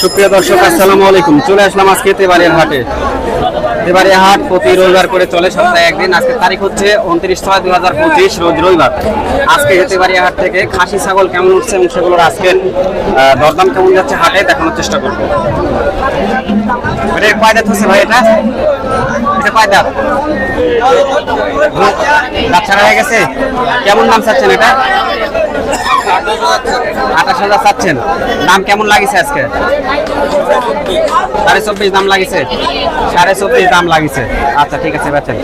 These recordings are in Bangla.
সুপ্রিয় দর্শক, আসসালামু আলাইকুম। চলে আসলাম আজকে তেবাড়িয়ার হাটে। তেবাড়িয়া হাট প্রতি রবিবার করে চলে, সপ্তাহে একদিন। আজকে তারিখ হচ্ছে উনত্রিশ ছয় দুই হাজার পঁচিশ, রোজ রবিবার। আজকে তেবাড়িয়া হাট থেকে খাসি, ছাগল কেমন উঠছে এবং সেগুলোর আজকের দরদাম কেমন যাচ্ছে হাটে দেখানোর চেষ্টা করব। এটা কয় ভাই এটা? এটা ছাড়া হয়ে গেছে? কেমন দাম চাচ্ছেন এটা? আঠাশ হাজার চাচ্ছেন। দাম কেমন লাগিছে আজকে? সাড়ে চব্বিশ দাম লাগিছে। সাড়ে চব্বিশ দাম লাগিছে। আচ্ছা ঠিক আছে, বেচেন।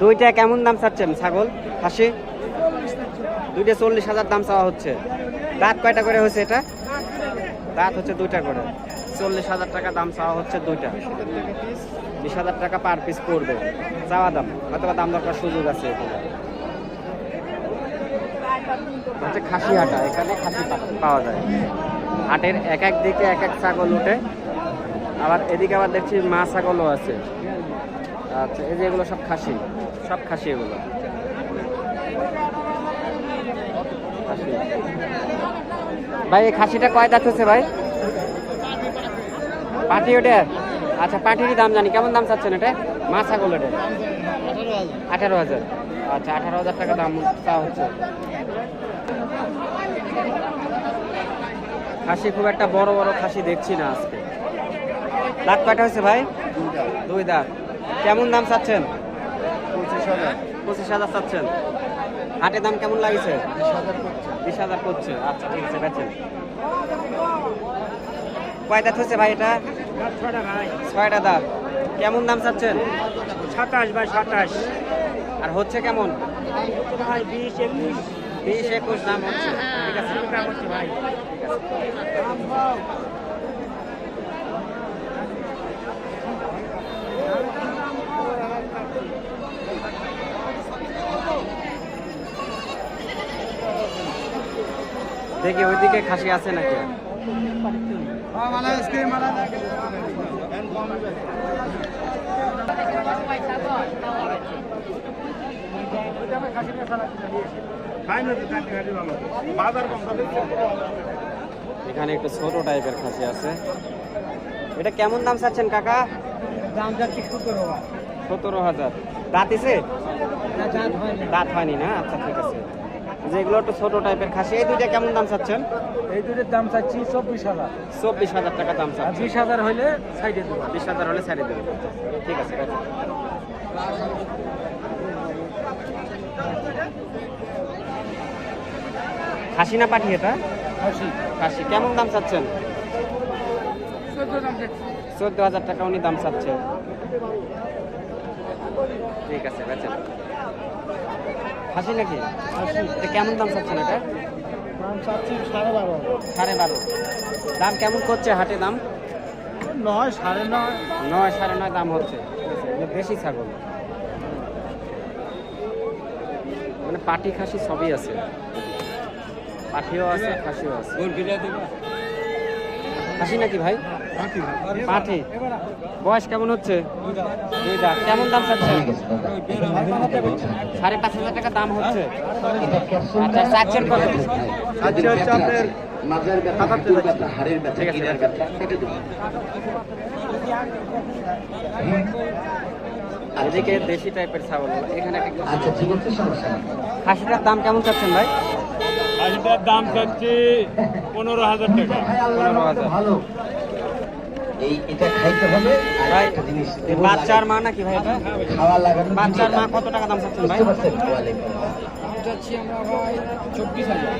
দুইটা কেমন দাম চাচ্ছেন, ছাগল, খাসি? দুইটা চল্লিশ হাজার দাম চাওয়া হচ্ছে। দাঁত কয়টা করে হয়েছে এটা? দাঁত হচ্ছে দুইটা করে। চল্লিশ হাজার টাকা দাম চাওয়া হচ্ছে দুইটা। বিশ হাজার টাকা পার পিস পড়বে। চাওয়া দাম হয়তো দাম দরকার সুযোগ আছে হচ্ছে খাসি হাটা এখানে খাসি পাওয়া যায়। হাটের এক এক দিকে এক এক ছাগল উঠে। আবার এদিকে আবার দেখছি মা ছাগলও আছে। আচ্ছা এই যে এগুলো সব খাসি। সব খাসি এগুলো। ভাই, এই খাসিটা কয় দাঁত ভাই? পাটি ওটা? আচ্ছা পাটিরই দাম জানি। কেমন দাম চাচ্ছেন এটা মা ছাগল ওটা? আঠারো হাজার। আচ্ছা আঠারো হাজার টাকা দাম চা হচ্ছে। খাসি খুব একটা বড় বড় খাসি দেখছি না আজকে। দাঁত কয়টা হয়েছে ভাই? দুই দাঁত। কেমন দাম চাচ্ছেন? পঁচিশ হাজার। পঁচিশ হাজার চাচ্ছেন। হাটের দাম কেমন লাগছে? বিশ হাজার করছে। আচ্ছা ঠিক আছে বেচেন। কয় দাঁত হচ্ছে ভাই এটা? ছয়টা দাঁত। কেমন দাম চাচ্ছেন? সাতাশ বাই সাতাশ। আর হচ্ছে কেমন? ভাই বিশ একুশ। বিশ একুশ দাম হচ্ছে। ঠিক আছে। দাম হচ্ছে ভাই। দেখি ওইদিকে খাসি আছে নাকি? এখানে একটু ছোট টাইপের খাসি আছে। এটা কেমন দাম চাচ্ছেন কাকা? দাম যাচ্ছে সতেরো সতেরো হাজার। দাঁত এসে? দাঁত হয়নি না? আচ্ছা ঠিক আছে। যেগুলো একটু ছোট টাইপের খাসি এই দুইটা কেমন দাম চাচ্ছেন? এই দুটোর দাম চাচ্ছি চব্বিশ হাজার। চব্বিশ হাজার টাকা দাম আর চাচ্ছেন। বিশ হাজার হইলে সাইডে দেবো। বিশ হাজার হলে ছাড়িয়ে দেবেন। ঠিক আছে খাসি না পাঠি এটা? আশি খাসি। কেমন দাম চাচ্ছেন? চোদ্দ চাচ্ছি। হাজার টাকা উনি দাম চাচ্ছে ঠিক আছে বেচেন খাসি নাকি? এটা কেমন দাম চাচ্ছেন এটা? দাম চাচ্ছি সাড়ে বারো। সাড়ে বারো। দাম কেমন করছে হাটে দাম? নয় সাড়ে নয়। নয় সাড়ে নয় দাম হচ্ছে। বেশি ছাগল। মানে পাটি খাসি সবই আছে। পাঠিও আছে খাসিও আছে। খাসি নাকি ভাই? পাঠি। বয়স কেমন হচ্ছে? দুই দাঁত কেমন দাম চাচ্ছেন? সাড়ে পাঁচ হাজার টাকা দাম হচ্ছে। আচ্ছা চাচ্ছেন কত? আচ্ছা এদিকে দেশি টাইপের ছাগল। এখানে একটা আচ্ছা খাসিটার দাম কেমন চাচ্ছেন ভাই? আশিটার দাম চাচ্ছি পনেরো হাজার টাকা। পনেরো হাজার। ভালো। এই এটা খাইতে হবে ভাই একটা বাচ্চার মা নাকি ভাই এটা? খাওয়া লাগানো বাচ্চার মা কত টাকা দাম চাচ্ছেন ভাই? চব্বিশ হাজার।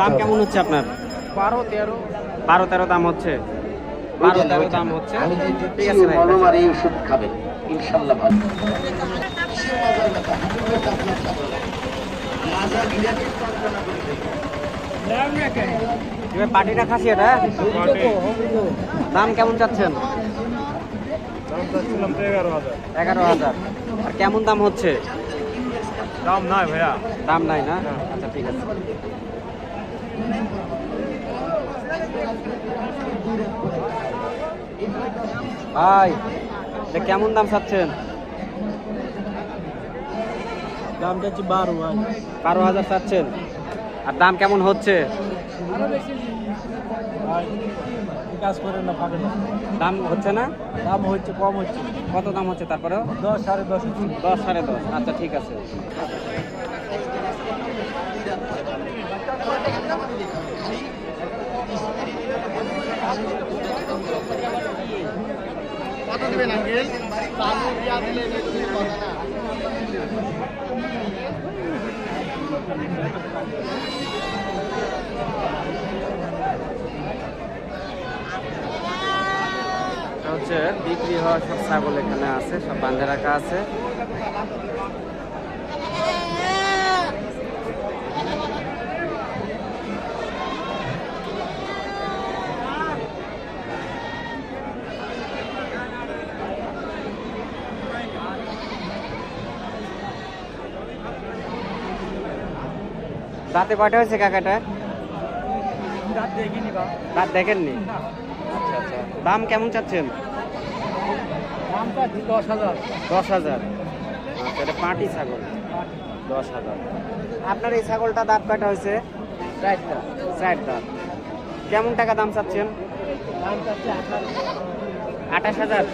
দাম কেমন হচ্ছে আপনার? বারো তেরো। বারো তেরো দাম হচ্ছে। বারো তেরো দাম হচ্ছে। ঠিক আছে ভাই ওষুধ ইনশাল্লাহ ভালো। এবার পাটিটা খাসি এটা দাম কেমন চাচ্ছেন? এগারো হাজার। আর কেমন দাম হচ্ছে? দাম নাই ভাইয়া। দাম নাই না? আচ্ছা ঠিক আছে। ভাই কেমন দাম চাচ্ছেন? দাম যাচ্ছে বারো ভাই বারো হাজার চাচ্ছেন। আর দাম কেমন হচ্ছে? কাজ করে না পাবে না। দাম হচ্ছে না? দাম হচ্ছে কম হচ্ছে। কত দাম হচ্ছে তারপরেও? দশ সাড়ে দশ দশ সাড়ে দশ। আচ্ছা ঠিক আছে। এটা হচ্ছে বিক্রি হওয়া সব ছাগল এখানে আছে সব বাঁধে রাখা আছে। দাঁতে কয়টা হয়েছে কাকাটা দাঁত দেখেননি? আচ্ছা আচ্ছা। দাম কেমন চাচ্ছেন? দশ হাজার। দশ হাজার। আচ্ছা এটা পাটি ছাগল। দশ হাজার। আপনার এই ছাগলটা দাঁত কয়টা হয়েছে? চারটা। চার দাঁত কেমন টাকা দাম চাচ্ছেন? আঠাশ হাজার?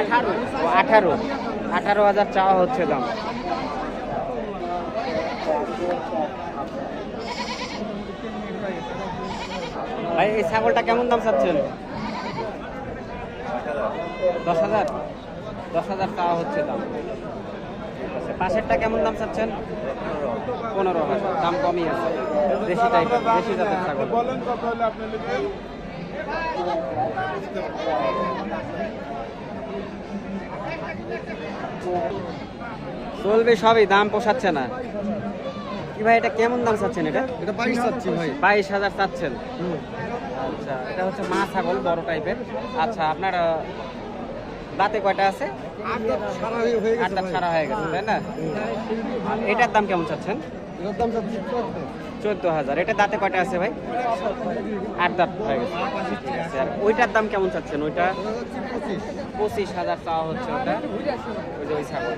আঠারো। আঠারো। আঠারো হাজার চাওয়া হচ্ছে দাম। ভাই এই ছাগলটা কেমন দাম চাচ্ছেন? দশ হাজার? দশ হাজার চাওয়া হচ্ছে দাম। পাশেরটা কেমন দাম চাচ্ছেন? পনেরো হাজার। দাম কমই আছে দেশি টাইপের দেশি জাতের ছাগল। চলবে সবই দাম পোষাচ্ছে না। কি ভাই এটা কেমন দাম চাচ্ছেন এটা? এটা বাইশ চাচ্ছি ভাই। বাইশ হাজার চাচ্ছেন। আচ্ছা এটা হচ্ছে মা ছাগল বড় টাইপের আচ্ছা আপনার দাঁতে কয়টা আছে? আট দাঁত হয়ে গেছে তাই না? এটার দাম কেমন চাচ্ছেন? এটার দাম চাচ্ছি চোদ্দ। হাজার। এটা দাঁতে কয়টা আছে ভাই? আট দাঁত হয়ে গেছে। ঠিক আর ওইটার দাম কেমন চাচ্ছেন ওইটা? পঁচিশ। হাজার চাওয়া হচ্ছে ওটা। ওই যে ওই ছাগল।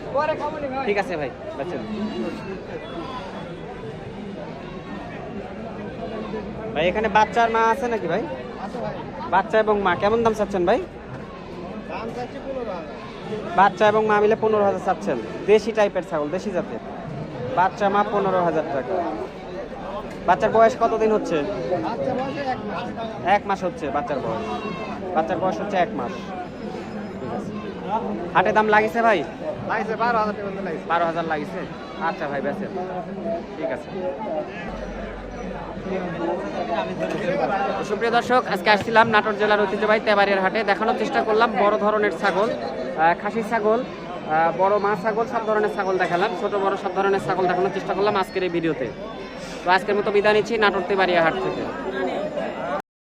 ঠিক আছে ভাই বাচ্চা ভাই এখানে বাচ্চার মা আছে নাকি ভাই? বাচ্চা এবং মা কেমন দাম চাচ্ছেন ভাই? বাচ্চা এবং মা মিলে পনেরো হাজার চাচ্ছেন। দেশি টাইপের ছাগল দেশি জাতের। বাচ্চা মা পনেরো হাজার টাকা। বাচ্চার বয়স কতদিন হচ্ছে? এক মাস। হচ্ছে বাচ্চার বয়স। বাচ্চার বয়স হচ্ছে এক মাস। হাটে দাম লাগিছে ভাই? লাগছে বারো হাজার বারো হাজার লাগিছে? আচ্ছা ভাই বেচেন। ঠিক আছে। সুপ্রিয় দর্শক, আজকে আসছিলাম নাটোর জেলার ঐতিহ্যবাহী তেবারের হাটে। দেখানোর চেষ্টা করলাম, বড় ধরনের ছাগল খাসি ছাগল বড় মা ছাগল, সব ধরনের ছাগল দেখালাম, ছোট বড় সব ধরনের ছাগল দেখানোর চেষ্টা করলাম আজকের এই ভিডিওতে। তো আজকের মতো বিদায় নিচ্ছি নাটোর তেবারিয়া হাট থেকে।